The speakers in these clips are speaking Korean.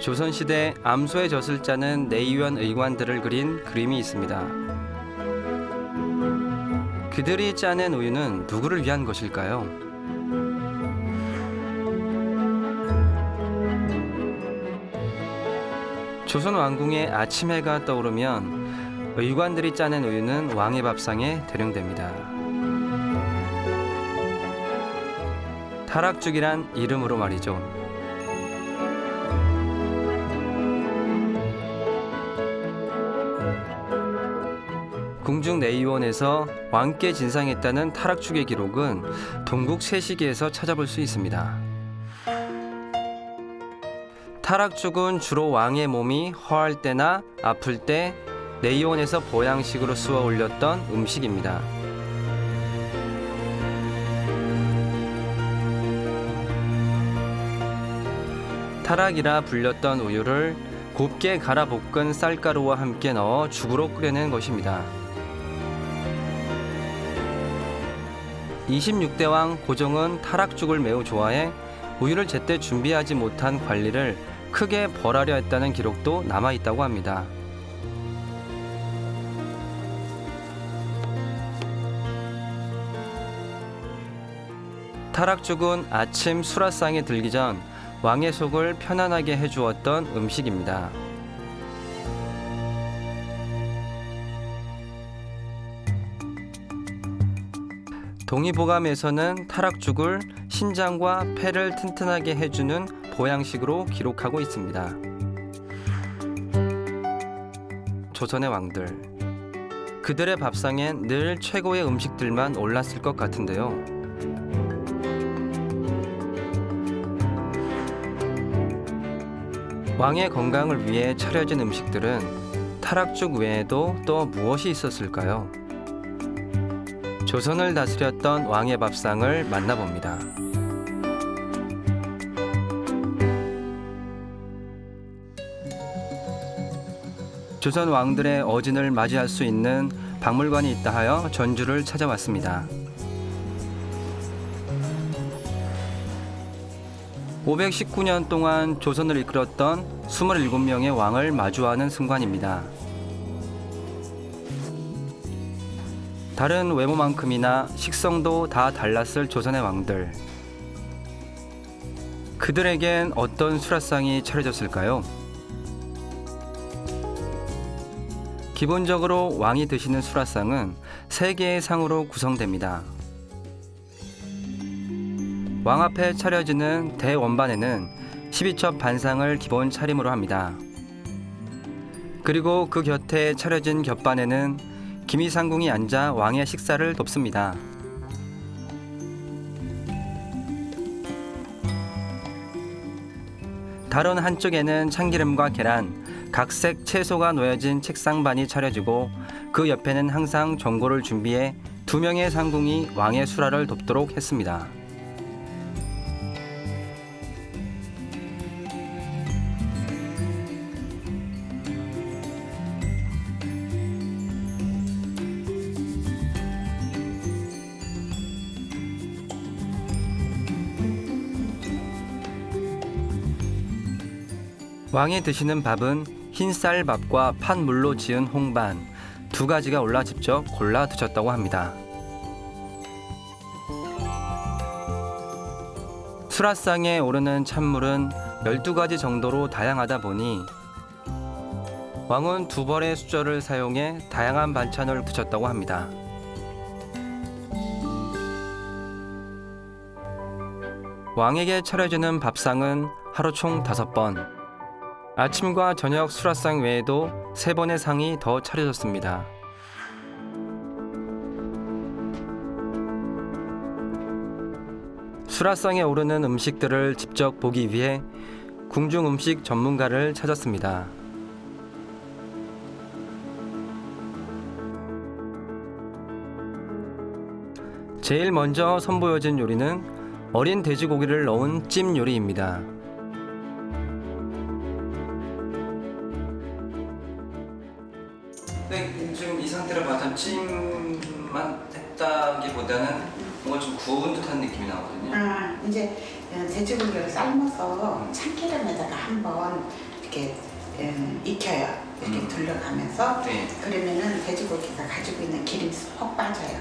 조선시대 암소의 젖을 짜는 내의원 의관들을 그린 그림이 있습니다. 그들이 짜낸 우유는 누구를 위한 것일까요? 조선 왕궁의 아침 해가 떠오르면 의관들이 짜낸 우유는 왕의 밥상에 대령됩니다. 타락죽이란 이름으로 말이죠. 궁중 내의원에서 왕께 진상했다는 타락축의 기록은 동국 세시기에서 찾아볼 수 있습니다. 타락축은 주로 왕의 몸이 허할 때나 아플 때 내의원에서 보양식으로 쑤어 올렸던 음식입니다. 타락이라 불렸던 우유를 곱게 갈아 볶은 쌀가루와 함께 넣어 죽으로 끓여낸 것입니다. 26대 왕 고종은 타락죽을 매우 좋아해 우유를 제때 준비하지 못한 관리를 크게 벌하려 했다는 기록도 남아 있다고 합니다. 타락죽은 아침 수라상에 들기 전 왕의 속을 편안하게 해주었던 음식입니다. 동의보감에서는 타락죽을 신장과 폐를 튼튼하게 해주는 보양식으로 기록하고 있습니다. 조선의 왕들. 그들의 밥상엔 늘 최고의 음식들만 올랐을 것 같은데요. 왕의 건강을 위해 차려진 음식들은 타락죽 외에도 또 무엇이 있었을까요? 조선을 다스렸던 왕의 밥상을 만나봅니다. 조선 왕들의 어진을 맞이할 수 있는 박물관이 있다 하여 전주를 찾아왔습니다. 519년 동안 조선을 이끌었던 27명의 왕을 마주하는 승관입니다. 다른 외모만큼이나 식성도 다 달랐을 조선의 왕들. 그들에겐 어떤 수라상이 차려졌을까요? 기본적으로 왕이 드시는 수라상은 세 개의 상으로 구성됩니다. 왕 앞에 차려지는 대원반에는 12첩 반상을 기본 차림으로 합니다. 그리고 그 곁에 차려진 겹반에는 김이상궁이 앉아 왕의 식사를 돕습니다. 다른 한쪽에는 참기름과 계란, 각색 채소가 놓여진 책상반이 차려지고 그 옆에는 항상 전골을 준비해 두 명의 상궁이 왕의 수라를 돕도록 했습니다. 왕이 드시는 밥은 흰쌀밥과 팥물로 지은 홍반 두 가지가 올라 직접 골라 드셨다고 합니다. 수라상에 오르는 찬물은 12가지 정도로 다양하다 보니 왕은 두 벌의 수저를 사용해 다양한 반찬을 드셨다고 합니다. 왕에게 차려지는 밥상은 하루 총 다섯 번, 아침과 저녁 수라상 외에도 세 번의 상이 더 차려졌습니다. 수라상에 오르는 음식들을 직접 보기 위해 궁중 음식 전문가를 찾았습니다. 제일 먼저 선보여진 요리는 어린 돼지고기를 넣은 찜 요리입니다. 구운 듯한 느낌이 나거든요. 아, 이제 어, 돼지고기를 삶아서 참기름에다가 한번 이렇게 음, 익혀요. 이렇게 음. 둘러가면서 네. 그러면은 돼지고기가 가지고 있는 기름이 퍽 빠져요.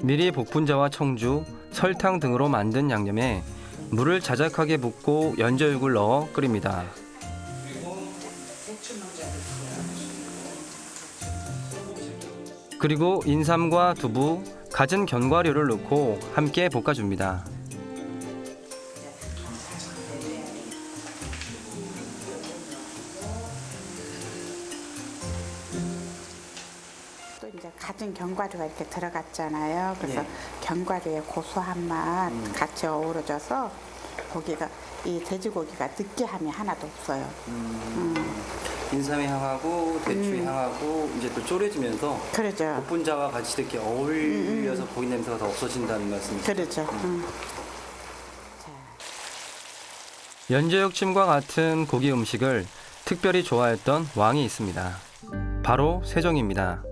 미리 복분자와 청주, 설탕 등으로 만든 양념에 물을 자작하게 붓고 연저육을 넣어 끓입니다. 그리고 인삼과 두부, 갖은 견과류를 넣고 함께 볶아줍니다. 또 이제 갖은 견과류가 이렇게 들어갔잖아요. 그래서 예. 견과류의 고소한 맛 음. 같이 어우러져서 고기가 이 돼지고기가 느끼함이 하나도 없어요. 인삼이 향하고 대추 음. 향하고 이제 또 졸여지면서 그러죠. 복분자와 같이 이렇게 어울려서 고기 냄새가 더 없어진다는 말씀이시죠? 그러죠. 음. 자, 연제육찜과 같은 고기 음식을 특별히 좋아했던 왕이 있습니다. 바로 세종입니다.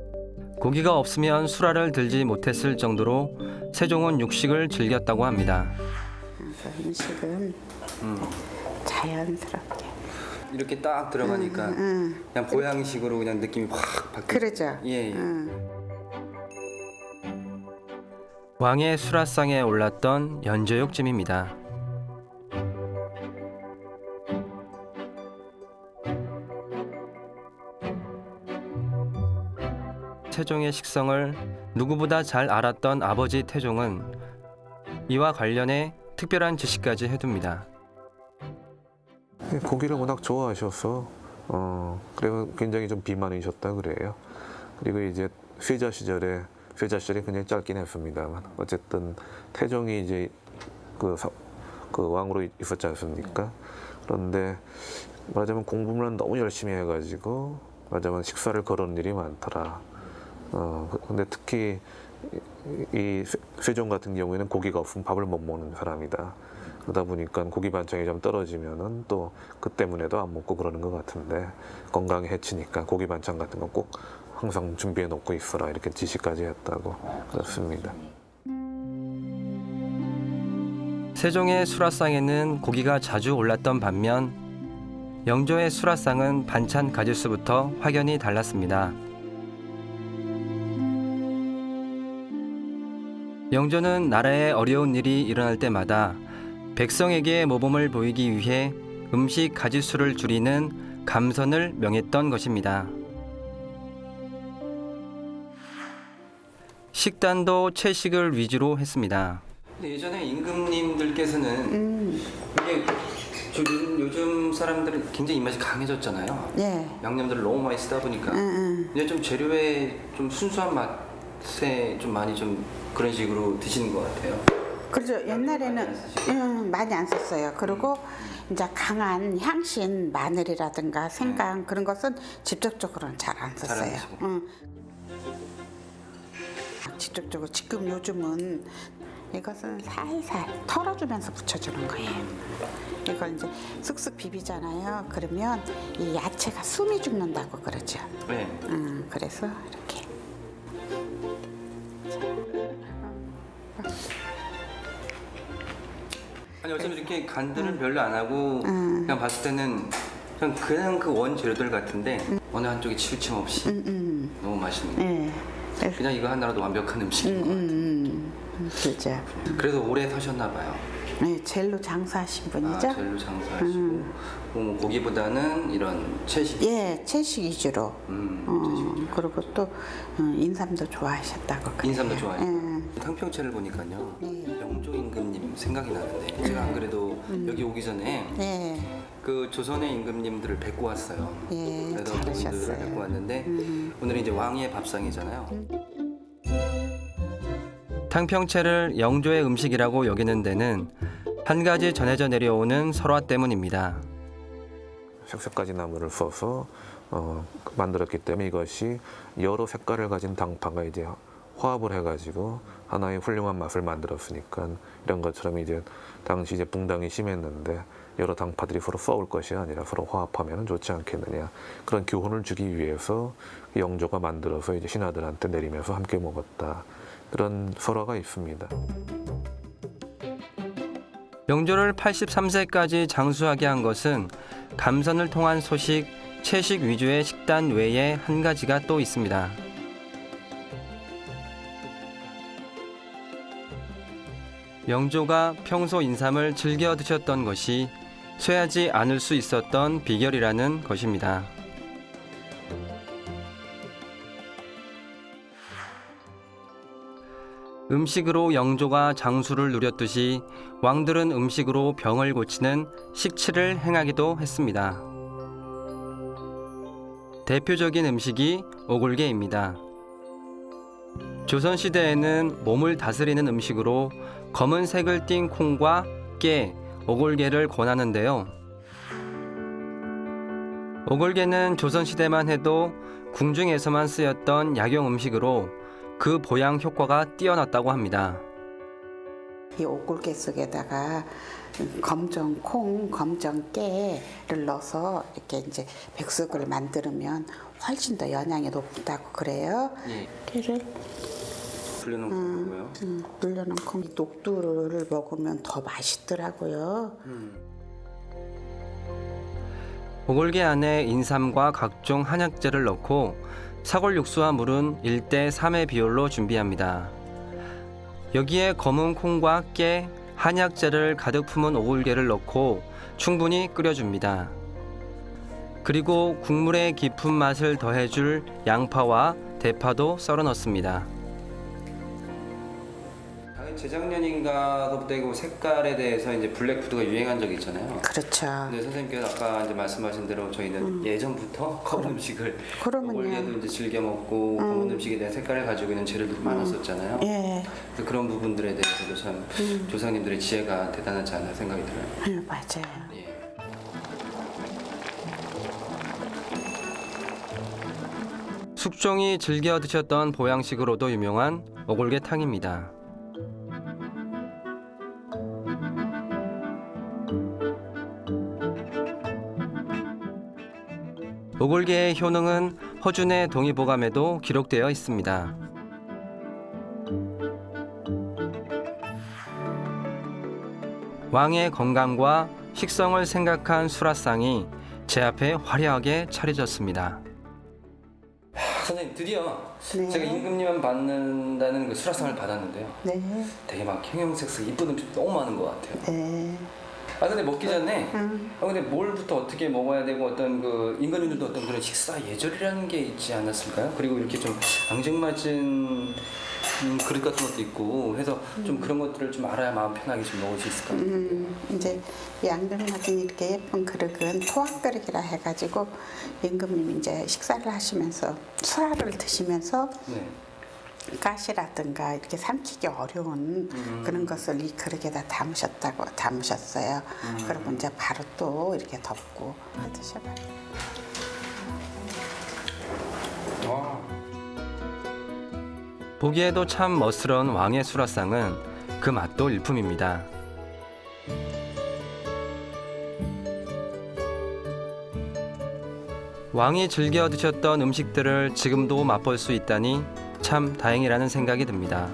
고기가 없으면 수라를 들지 못했을 정도로 세종은 육식을 즐겼다고 합니다. 그래서 음식은 음, 자연스럽게. 이렇게 딱 들어가니까 음, 그냥 보양식으로 그냥 느낌이 확 바뀌. 그러죠. 예, 예. 음. 왕의 수라상에 올랐던 연제육찜입니다. 태종의 식성을 누구보다 잘 알았던 아버지 태종은 이와 관련해 특별한 지시까지 해둡니다. 네, 고기를 워낙 좋아하셔서 어 그래서 굉장히 좀 비만이셨다 그래요. 그리고 이제 쇠자 시절에 쇠자 시절이 굉장히 짧긴 했습니다만 어쨌든 태종이 이제 그, 사- 그 왕으로 있었지 않습니까? 그런데 말하자면 공부만 너무 열심히 해가지고 말하자면 식사를 거르는 일이 많더라. 어 그- 근데 특히 이- 쇠종 같은 경우에는 고기가 없으면 밥을 못 먹는 사람이다. 그러다 보니까 고기 반찬이 좀 떨어지면은 또 그 때문에도 안 먹고 그러는 것 같은데 건강에 해치니까 고기 반찬 같은 거 꼭 항상 준비해 놓고 있어라 이렇게 지시까지 했다고 그렇습니다. 세종의 수라상에는 고기가 자주 올랐던 반면 영조의 수라상은 반찬 가짓수부터 확연히 달랐습니다. 영조는 나라에 어려운 일이 일어날 때마다 백성에게 모범을 보이기 위해 음식 가짓수를 줄이는 감선을 명했던 것입니다. 식단도 채식을 위주로 했습니다. 예전에 임금님들께서는 음, 이게 요즘, 요즘 사람들은 굉장히 입맛이 강해졌잖아요. 예. 양념들을 너무 많이 쓰다 보니까 음, 음. 이제 좀 재료에 좀 순수한 맛에 좀 많이 좀 그런 식으로 드시는 것 같아요. 그렇죠. 옛날에는 음, 많이 안 썼어요. 그리고 이제 강한 향신 마늘이라든가 생강 그런 것은 직접적으로는 잘안 잘안 썼어요. 쓰고. 음. 직접적으로 지금 요즘은 이것은 살살 털어주면서 붙여주는 거예요. 이걸 이제 쓱쓱 비비잖아요. 그러면 이 야채가 숨이 죽는다고 그러죠. 네. 음, 그래서 이렇게 아니 어차피 이렇게 간들을 별로 안 하고 그냥 봤을 때는 그냥 그냥 그 원 재료들 같은데 어느 한쪽에 치우침 없이 음, 너무 맛있는 거. 예. 그래서 그냥 이거 하나라도 완벽한 음식인 것 같아요. 음, 음, 그죠. 그래서 오래 사셨나 봐요. 네, 젤로 장사하신 아, 분이죠? 젤로 장사하시고 뭐 고기보다는 이런 채식. 예, 채식 위주로. 음, 어, 채식. 그리고 또 어, 인삼도 좋아하셨다고 그래요. 인삼도 좋아해요. 예. 탕평채를 보니까요. 네. 영조 임금님 생각이 나는데 제가 안 그래도 여기 오기 전에 예, 그 조선의 임금님들을 뵙고 왔어요. 예, 그래서 그분들을 뵙고 잘하셨어요. 왔는데 음. 오늘은 이제 왕의 밥상이잖아요. 탕평채를 영조의 음식이라고 여기는 데는 한 가지 전해져 내려오는 설화 때문입니다. 색색까지 나무를 써서 어, 만들었기 때문에 이것이 여러 색깔을 가진 당파가 이제 화합을 해가지고 하나의 훌륭한 맛을 만들었으니까 이런 것처럼 이제 당시 이제 붕당이 심했는데 여러 당파들이 서로 싸울 것이 아니라 서로 화합하면 좋지 않겠느냐 그런 교훈을 주기 위해서 영조가 만들어서 이제 신하들한테 내리면서 함께 먹었다 그런 설화가 있습니다. 영조를 83세까지 장수하게 한 것은 감선을 통한 소식, 채식 위주의 식단 외에 한 가지가 또 있습니다. 영조가 평소 인삼을 즐겨 드셨던 것이 쇠하지 않을 수 있었던 비결이라는 것입니다. 음식으로 영조가 장수를 누렸듯이 왕들은 음식으로 병을 고치는 식치를 행하기도 했습니다. 대표적인 음식이 오골계입니다. 조선시대에는 몸을 다스리는 음식으로 검은색을 띤 콩과 깨, 오골계를 권하는데요. 오골계는 조선시대만 해도 궁중에서만 쓰였던 약용 음식으로 그 보양 효과가 뛰어났다고 합니다. 이 오골계 속에다가 검정 콩, 검정 깨를 넣어서 이렇게 이제 백숙을 만들면 훨씬 더 영양이 높다고 그래요. 예, 깨를 불려놓은 거고요. 음, 불려놓고 이 녹두를 먹으면 더 맛있더라고요. 오골계 안에 인삼과 각종 한약재를 넣고 사골 육수와 물은 1대 3의 비율로 준비합니다. 여기에 검은 콩과 깨, 한약재를 가득 품은 오골계를 넣고 충분히 끓여줍니다. 그리고 국물의 깊은 맛을 더해줄 양파와 대파도 썰어 넣습니다. 재작년인가부터 이거 색깔에 대해서 이제 블랙푸드가 유행한 적이 있잖아요. 그렇죠. 네, 선생님께서 아까 이제 말씀하신 대로 저희는 예전부터 검은 음식을 그러면요. 오골계도 이제 즐겨 먹고 검은 음식에 대한 색깔을 가지고 있는 재료들이 많았었잖아요. 예, 그래서 그런 부분들에 대해서도 참 조상님들의 지혜가 대단하지 않나 생각이 들어요. 예, 맞아요. 예. 숙종이 즐겨 드셨던 보양식으로도 유명한 오골계탕입니다. 오골계의 효능은 허준의 동의보감에도 기록되어 있습니다. 왕의 건강과 식성을 생각한 수라상이 제 앞에 화려하게 차려졌습니다. 선생님 드디어 네. 제가 임금님만 받는다는 그 수라상을 받았는데요. 네, 되게 막 형형색색 이쁜 음식 너무 많은 것 같아요. 네. 아 근데 먹기 전에 아 근데 뭘부터 어떻게 먹어야 되고 어떤 그 임금님들도 어떤 그런 식사 예절이라는 게 있지 않았을까요? 그리고 이렇게 좀 앙증맞은 음, 그릇 같은 것도 있고 해서 좀 그런 것들을 좀 알아야 마음 편하게 좀 먹을 수 있을까요? 음, 이제 양등맞은 이렇게 예쁜 그릇은 토학그릇이라 해가지고 임금님 이제 식사를 하시면서 수라를 드시면서 네. 가시라든가 이렇게 삼키기 어려운 그런 것을 이 그릇에다 담으셨다고 담으셨어요. 그러면 이제 바로 또 이렇게 덮고 드셔봐요. 보기에도 참 멋스러운 왕의 수라상은 그 맛도 일품입니다. 왕이 즐겨 드셨던 음식들을 지금도 맛볼 수 있다니 참 다행이라는 생각이 듭니다.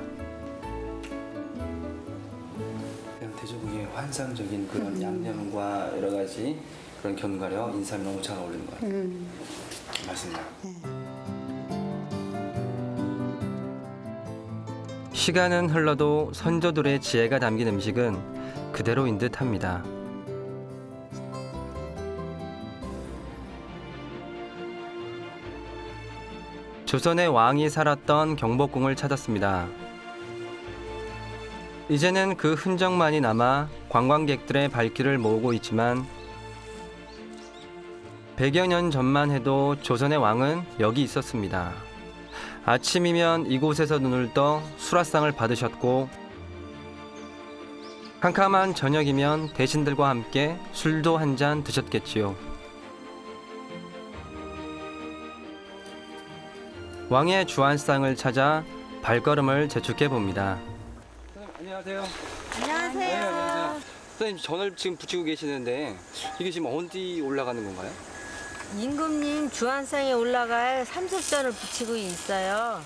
대조국의 환상적인 그런 양념과 여러 가지 그런 견과류 인삼이 너무 잘 어울리는 것 같아요. 맞습니다. 시간은 흘러도 선조들의 지혜가 담긴 음식은 그대로인 듯 합니다. 조선의 왕이 살았던 경복궁을 찾았습니다. 이제는 그 흔적만이 남아 관광객들의 발길을 모으고 있지만 100여 년 전만 해도 조선의 왕은 여기 있었습니다. 아침이면 이곳에서 눈을 떠 수라상을 받으셨고 캄캄한 저녁이면 대신들과 함께 술도 한 잔 드셨겠지요. 왕의 주안상을 찾아 발걸음을 재촉해 봅니다. 안녕하세요. 안녕하세요. 선생님 전을 지금 붙이고 계시는데 이게 지금 어디 올라가는 건가요? 임금님 주안상에 올라갈 삼색전을 붙이고 있어요.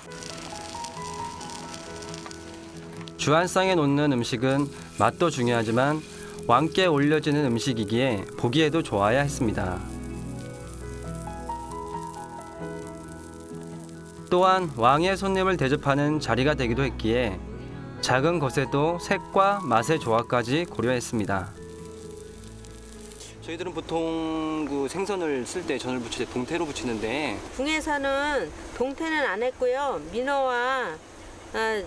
주안상에 놓는 음식은 맛도 중요하지만 왕께 올려지는 음식이기에 보기에도 좋아야 했습니다. 또한 왕의 손님을 대접하는 자리가 되기도 했기에 작은 것에도 색과 맛의 조화까지 고려했습니다. 저희들은 보통 그 생선을 쓸 때 전을 부칠 때 동태로 부치는데 궁에서는 동태는 안 했고요. 민어와 아,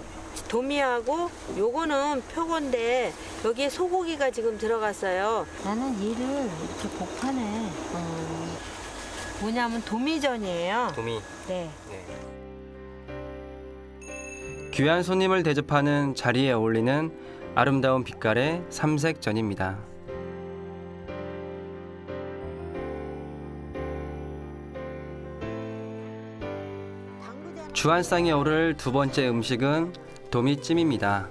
도미하고 요거는 표고인데 여기에 소고기가 지금 들어갔어요. 나는 얘를 이렇게 복판에 어, 뭐냐면 도미전이에요. 도미 네. 귀한 손님을 대접하는 자리에 어울리는 아름다운 빛깔의 삼색전입니다. 주한상에 오를 두 번째 음식은 도미찜입니다.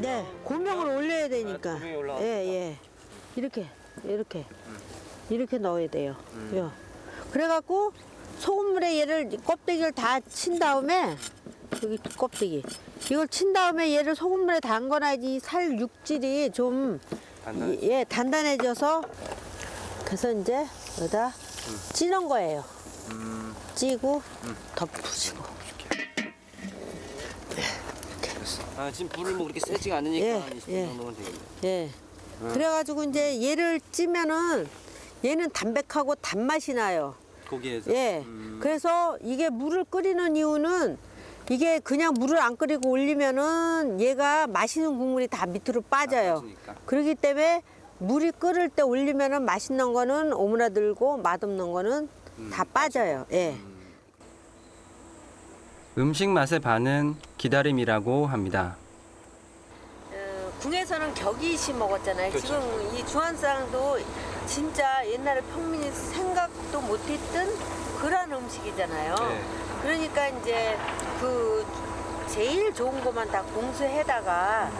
네, 고명을 올려야 되니까. 아. 예, 예. 이렇게, 이렇게, 음. 이렇게 넣어야 돼요. 요. 그래갖고 소금물에 얘를 껍데기를 다 친 다음에 여기 껍데기 이걸 친 다음에 얘를 소금물에 담궈놔야지 살 육질이 좀 단단해지- 예 단단해져서 그래서 이제 여기다 찌는 거예요. 음, 찌고 덮으시고. 아, 지금 불을 뭐 그렇게 세지가 않으니까 예, 한 20분 예. 정도면 되겠네. 예. 음. 그래가지고 이제 얘를 찌면은 얘는 담백하고 단맛이 나요. 고기에서. 예. 음, 그래서 이게 물을 끓이는 이유는 이게 그냥 물을 안 끓이고 올리면은 얘가 마시는 국물이 다 밑으로 빠져요. 그렇기 때문에 물이 끓을 때 올리면은 맛있는 거는 오므라들고 맛없는 거는 음, 다 빠져요. 예. 음 식 맛의 반은 기다림이라고 합니다. 어, 궁에서는 격이시 먹었잖아요. 그렇죠. 지금 이 주한상도 진짜 옛날에 평민이 생각도 못했던 그런 음식이잖아요. 네. 그러니까 이제 그 제일 좋은 것만 다 공수해다가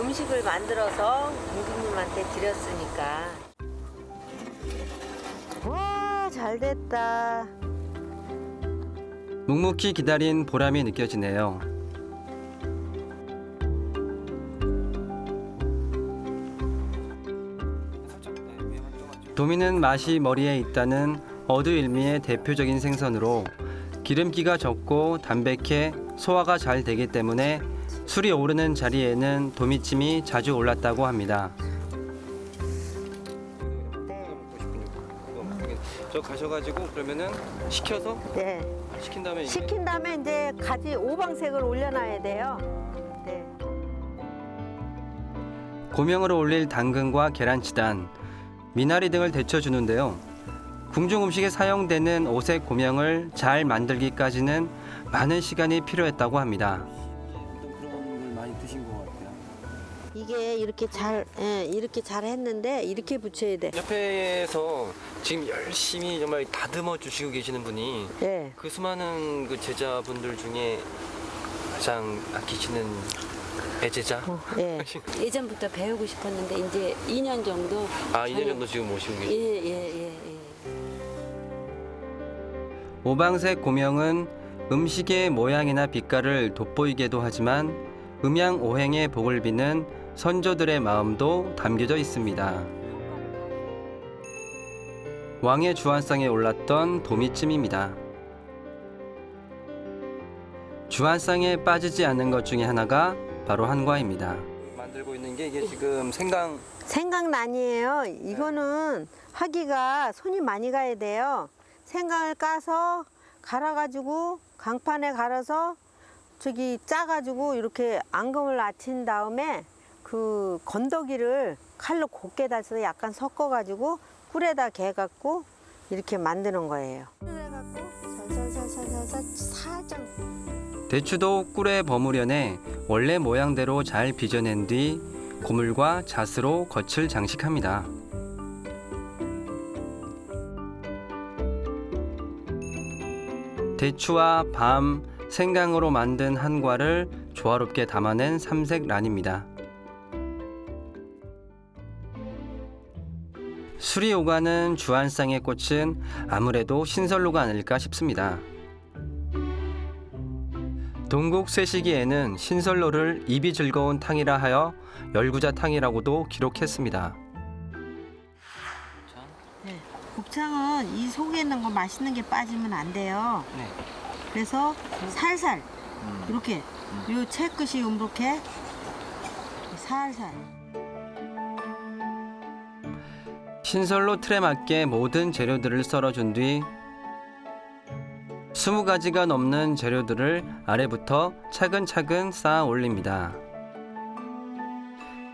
음식을 만들어서 임금님한테 드렸으니까. 와, 잘 됐다. 묵묵히 기다린 보람이 느껴지네요. 도미는 맛이 머리에 있다는 어두일미의 대표적인 생선으로 기름기가 적고 담백해 소화가 잘 되기 때문에 술이 오르는 자리에는 도미찜이 자주 올랐다고 합니다. 저 가셔가지고 그러면은 시켜서 네. 시킨 다음에 식힌 다음에 이제 가지 오방색을 올려놔야 돼요. 네. 고명으로 올릴 당근과 계란치단, 미나리 등을 데쳐주는데요. 궁중 음식에 사용되는 오색 고명을 잘 만들기까지는 많은 시간이 필요했다고 합니다. 이게 이렇게 잘, 예, 이렇게 잘 했는데 이렇게 붙여야 돼. 옆에서 지금 열심히 정말 다듬어 주시고 계시는 분이 예. 그 수많은 그 제자분들 중에 가장 아끼시는 애제자? 예. 예전부터 배우고 싶었는데 이제 2년 정도. 아, 2년 정도 지금 모시고 계시죠. 예, 예, 예, 예. 오방색 고명은 음식의 모양이나 빛깔을 돋보이게도 하지만 음양 오행의 복을 비는 선조들의 마음도 담겨져 있습니다. 왕의 주한상에 올랐던 도미찜입니다. 주한상에 빠지지 않는 것 중에 하나가 바로 한과입니다. 만들고 있는 게 이게 지금 생강 생강난이에요. 이거는 하기가 손이 많이 가야 돼요. 생강을 까서 갈아가지고 강판에 갈아서 저기 짜가지고 이렇게 앙금을 낮춘 다음에 그 건더기를 칼로 곱게 다져서 약간 섞어가지고 꿀에다 개갖고 이렇게 만드는 거예요. 대추도 꿀에 버무려내 원래 모양대로 잘 빚어낸 뒤 고물과 잣으로 겉을 장식합니다. 대추와 밤, 생강으로 만든 한과를 조화롭게 담아낸 삼색 란입니다. 술이 오가는 주안상의 꽃은 아무래도 신설로가 아닐까 싶습니다. 동국 쇠시기에는 신설로를 입이 즐거운 탕이라 하여 열구자 탕이라고도 기록했습니다. 곱창은 이 속에 있는 거 맛있는 게 빠지면 안 돼요. 네. 그래서 살살 이렇게 요 채끝이 이렇게 살살. 신설로 틀에 맞게 모든 재료들을 썰어준 뒤 20가지가 넘는 재료들을 아래부터 차근차근 쌓아 올립니다.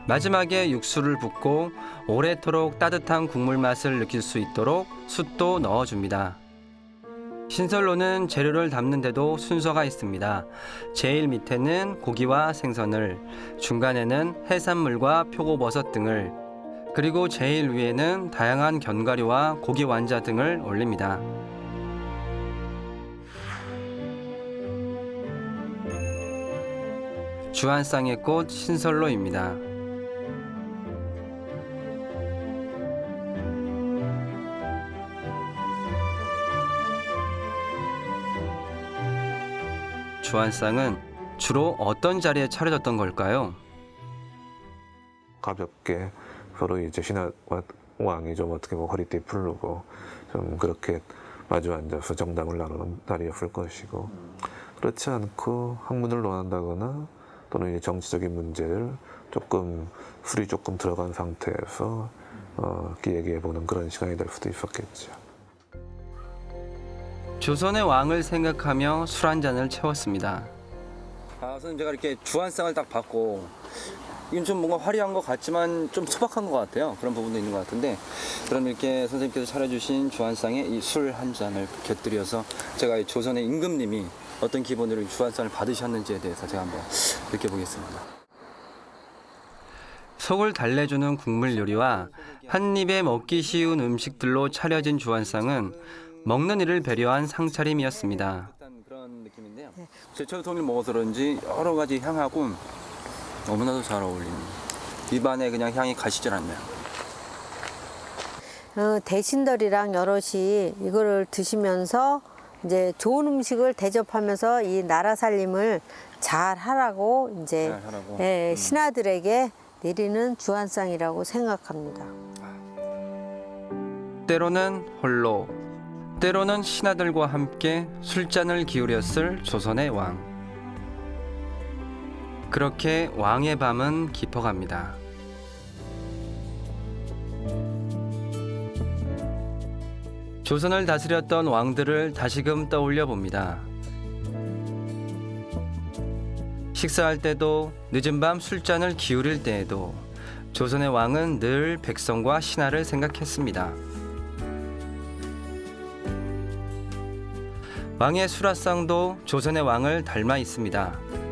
마지막에 육수를 붓고 오래도록 따뜻한 국물 맛을 느낄 수 있도록 숯도 넣어줍니다. 신설로는 재료를 담는데도 순서가 있습니다. 제일 밑에는 고기와 생선을, 중간에는 해산물과 표고버섯 등을, 그리고 제일 위에는 다양한 견과류와 고기 완자 등을 올립니다. 주안쌍의 꽃 신설로입니다. 주안쌍은 주로 어떤 자리에 차려졌던 걸까요? 가볍게 서로 이제 신하 왕이 좀 어떻게 뭐 허리띠 풀르고 좀 그렇게 마주 앉아서 정담을 나누는 날이었을 것이고 그렇지 않고 학문을 논한다거나 또는 이제 정치적인 문제를 조금 술이 조금 들어간 상태에서 어, 얘기해 보는 그런 시간이 될 수도 있었겠죠. 조선의 왕을 생각하며 술 한 잔을 채웠습니다. 아, 선생님 제가 이렇게 주안상을 딱 받고 이건 좀 뭔가 화려한 것 같지만 좀 소박한 것 같아요. 그런 부분도 있는 것 같은데 그럼 이렇게 선생님께서 차려주신 주안상에 이 술 한 잔을 곁들여서 제가 이 조선의 임금님이 어떤 기본으로 이 주안상을 받으셨는지에 대해서 제가 한번 느껴보겠습니다. 속을 달래주는 국물 요리와 한 입에 먹기 쉬운 음식들로 차려진 주안상은 먹는 이를 배려한 상차림이었습니다. 그런 느낌인데요. 제철 통일 먹어서 그런지 여러 가지 향하고 너무나도 잘 어울리는 입안에 그냥 향이 가시질 않네요. 어, 대신들이랑 여럿이 이거를 드시면서 이제 좋은 음식을 대접하면서 이 나라 살림을 잘 하라고 이제 잘 하라고. 예, 음. 신하들에게 내리는 주안상이라고 생각합니다. 때로는 홀로, 때로는 신하들과 함께 술잔을 기울였을 조선의 왕. 그렇게 왕의 밤은 깊어갑니다. 조선을 다스렸던 왕들을 다시금 떠올려 봅니다. 식사할 때도 늦은 밤 술잔을 기울일 때에도 조선의 왕은 늘 백성과 신하를 생각했습니다. 왕의 수라상도 조선의 왕을 닮아 있습니다.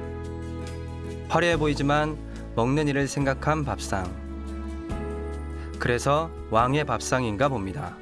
화려해 보이지만 먹는 이를 생각한 밥상. 그래서 왕의 밥상인가 봅니다.